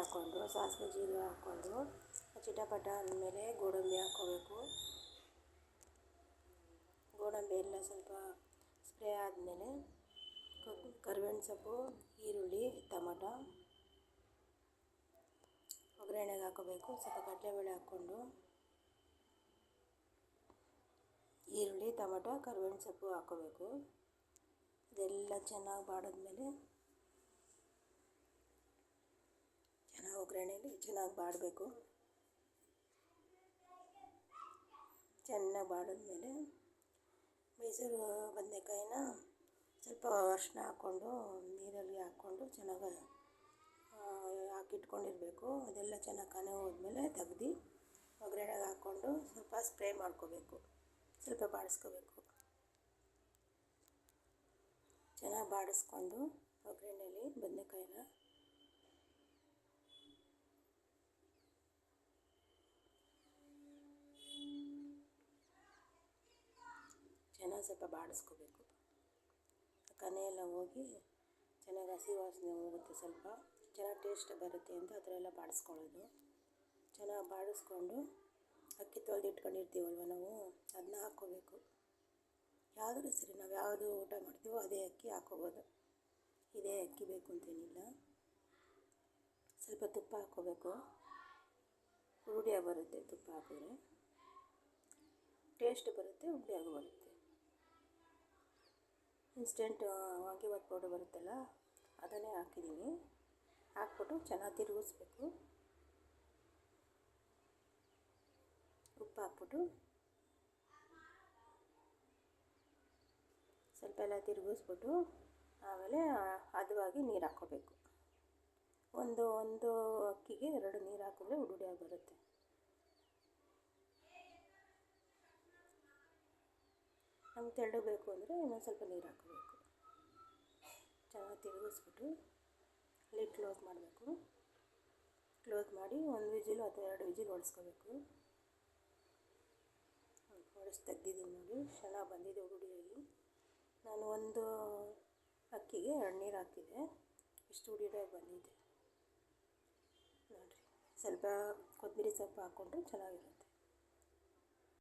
ಹಾಕ್ಕೊಂಡು, ಸಾಸಿವೆ ಜೀರಿಗೆ ಹಾಕ್ಕೊಂಡು, ಚಿಟಪಟ ಅಂದಮೇಲೆ ಗೋಡಂಬಿ ಹಾಕ್ಕೋಬೇಕು. ಗೋಡಂಬಿ ಎಲ್ಲ ಸ್ವಲ್ಪ ಸ್ಪ್ರೇ ಆದಮೇಲೆ ಕರಿಬೇವಿನ ಸೊಪ್ಪು, ಈರುಳ್ಳಿ, ಟೊಮಟೊ, ಒಗ್ಗರಣೆಗೆ ಹಾಕೋಬೇಕು ಸ್ವಲ್ಪ ಕಡಲೆಬೇಳೆ ಹಾಕ್ಕೊಂಡು, ಈರುಳ್ಳಿ, ಟೊಮಟೊ, ಕರಿಬೇವಿನ ಸೊಪ್ಪು ಹಾಕ್ಕೋಬೇಕು. ಇದೆಲ್ಲ ಚೆನ್ನಾಗಿ ಬಾಡಿದ್ಮೇಲೆ ಚೆನ್ನಾಗಿ ಒಗ್ಗರಣೆಲಿ ಚೆನ್ನಾಗಿ ಬಾಡಬೇಕು. ಚೆನ್ನಾಗಿ ಬಾಡಿದ್ಮೇಲೆ ಮೈಸೂರು ಬದನೇಕಾಯಿನ ಸ್ವಲ್ಪ ಅರಿಶಿನ ಹಾಕ್ಕೊಂಡು, ನೀರಲ್ಲಿ ಹಾಕ್ಕೊಂಡು ಚೆನ್ನಾಗಿ ಹಾಕಿಟ್ಕೊಂಡಿರಬೇಕು. ಅದೆಲ್ಲ ಚೆನ್ನಾಗಿ ಕನೆ ಹೋದ್ಮೇಲೆ ತೆಗ್ದು ಒಗ್ಗರಣೆಗೆ ಹಾಕ್ಕೊಂಡು ಸ್ವಲ್ಪ ಸ್ಪ್ರೇ ಮಾಡ್ಕೋಬೇಕು. ಸ್ವಲ್ಪ ಬಾಡಿಸ್ಕೋಬೇಕು. ಚೆನ್ನಾಗಿ ಬಾಡಿಸ್ಕೊಂಡು ಒಗ್ಗರಣೆಲಿ ಬದನೇಕಾಯಿನ ಸ್ವಲ್ಪ ಬಾಡಿಸ್ಕೋಬೇಕು. ಕನೆ ಹೋಗಿ ಚೆನ್ನಾಗಿ ಹಸಿ ವಾಸನೆ ಹೋಗುತ್ತೆ ಸ್ವಲ್ಪ. ಚೆನ್ನಾಗಿ ಟೇಸ್ಟ್ ಬರುತ್ತೆ ಅಂತ ಆ ಥರ ಎಲ್ಲ ಬಾಡಿಸ್ಕೊಳ್ಳೋದು. ಚೆನ್ನಾಗಿ ಬಾಡಿಸ್ಕೊಂಡು ಅಕ್ಕಿ ತೊಳೆದು ಇಟ್ಕೊಂಡಿರ್ತೀವಲ್ವ ನಾವು ಅದನ್ನ ಹಾಕ್ಕೋಬೇಕು. ಯಾವುದಾದ್ರು ಸರಿ ನಾವು ಯಾವುದು ಊಟ ಮಾಡ್ತೀವೋ ಅದೇ ಅಕ್ಕಿ ಹಾಕ್ಕೋಬೋದು. ಇದೇ ಅಕ್ಕಿ ಬೇಕು ಅಂತೇನಿಲ್ಲ. ಸ್ವಲ್ಪ ತುಪ್ಪ ಹಾಕ್ಕೋಬೇಕು. ರೂಢಿಯಾಗಿ ಬರುತ್ತೆ ತುಪ್ಪ ಹಾಕಿದ್ರೆ. ಟೇಸ್ಟ್ ಬರುತ್ತೆ ಉಂಡೆಯಾಗೂ ಬರುತ್ತೆ. ಇನ್ಸ್ಟೆಂಟ್ ವಾಂಗಿಬಾತ್ ಪೌಡರ್ ಬರುತ್ತಲ್ಲ, ಅದನ್ನೇ ಹಾಕಿದ್ದೀನಿ ಹಾಕ್ಬಿಟ್ಟು ಚೆನ್ನಾಗಿ ತಿರುಗಿಸ್ಬೇಕು. ಉಪ್ಪು ಹಾಕ್ಬಿಟ್ಟು ಸ್ವಲ್ಪ ಎಲ್ಲ ತಿರುಗಿಸ್ಬಿಟ್ಟು ಆಮೇಲೆ ಹದವಾಗಿ ನೀರು ಹಾಕ್ಕೋಬೇಕು. ಒಂದು ಒಂದು ಅಕ್ಕಿಗೆ ಎರಡು ನೀರು ಹಾಕಿದ್ರೆ ಉಡುಡಿಯಾಗಿ ಬರುತ್ತೆ. ನಮ್ಗೆ ತೆಳ್ಳಗೆ ಬೇಕು ಅಂದರೆ ಇನ್ನೊಂದು ಸ್ವಲ್ಪ ನೀರು ಹಾಕ್ಕೋಬೇಕು ಚೆನ್ನಾಗಿ ತಿರುಗಿಸ್ಬಿಟ್ಟು ಲಿಡ್ ಕ್ಲೋಸ್ ಮಾಡಬೇಕು. ಕ್ಲೋಸ್ ಮಾಡಿ ಒಂದು ವಿಜಿಲು ಅಥವಾ ಎರಡು ವಿಜಿಲ್ ಹೊಡೆಸ್ಕೋಬೇಕು. ಹೊಡೆಸಿ ತೆಗ್ದಿದ್ದೀನಿ ನೋಡಿ ಚೆನ್ನಾಗಿ ಬಂದಿದೆ ಉಡಿಯಲ್ಲಿ ನಾನು ಒಂದು ಅಕ್ಕಿಗೆ ಎರಡು ನೀರು ಹಾಕಿದ್ದೆ ಇಷ್ಟು ಉಡಿಯಾಗಿ ಬಂದಿದೆ. ನೋಡಿರಿ, ಸ್ವಲ್ಪ ಕೊತ್ತಂಬರಿ ಸೊಪ್ಪು ಹಾಕ್ಕೊಂಡ್ರೆ ಚೆನ್ನಾಗಿರುತ್ತೆ.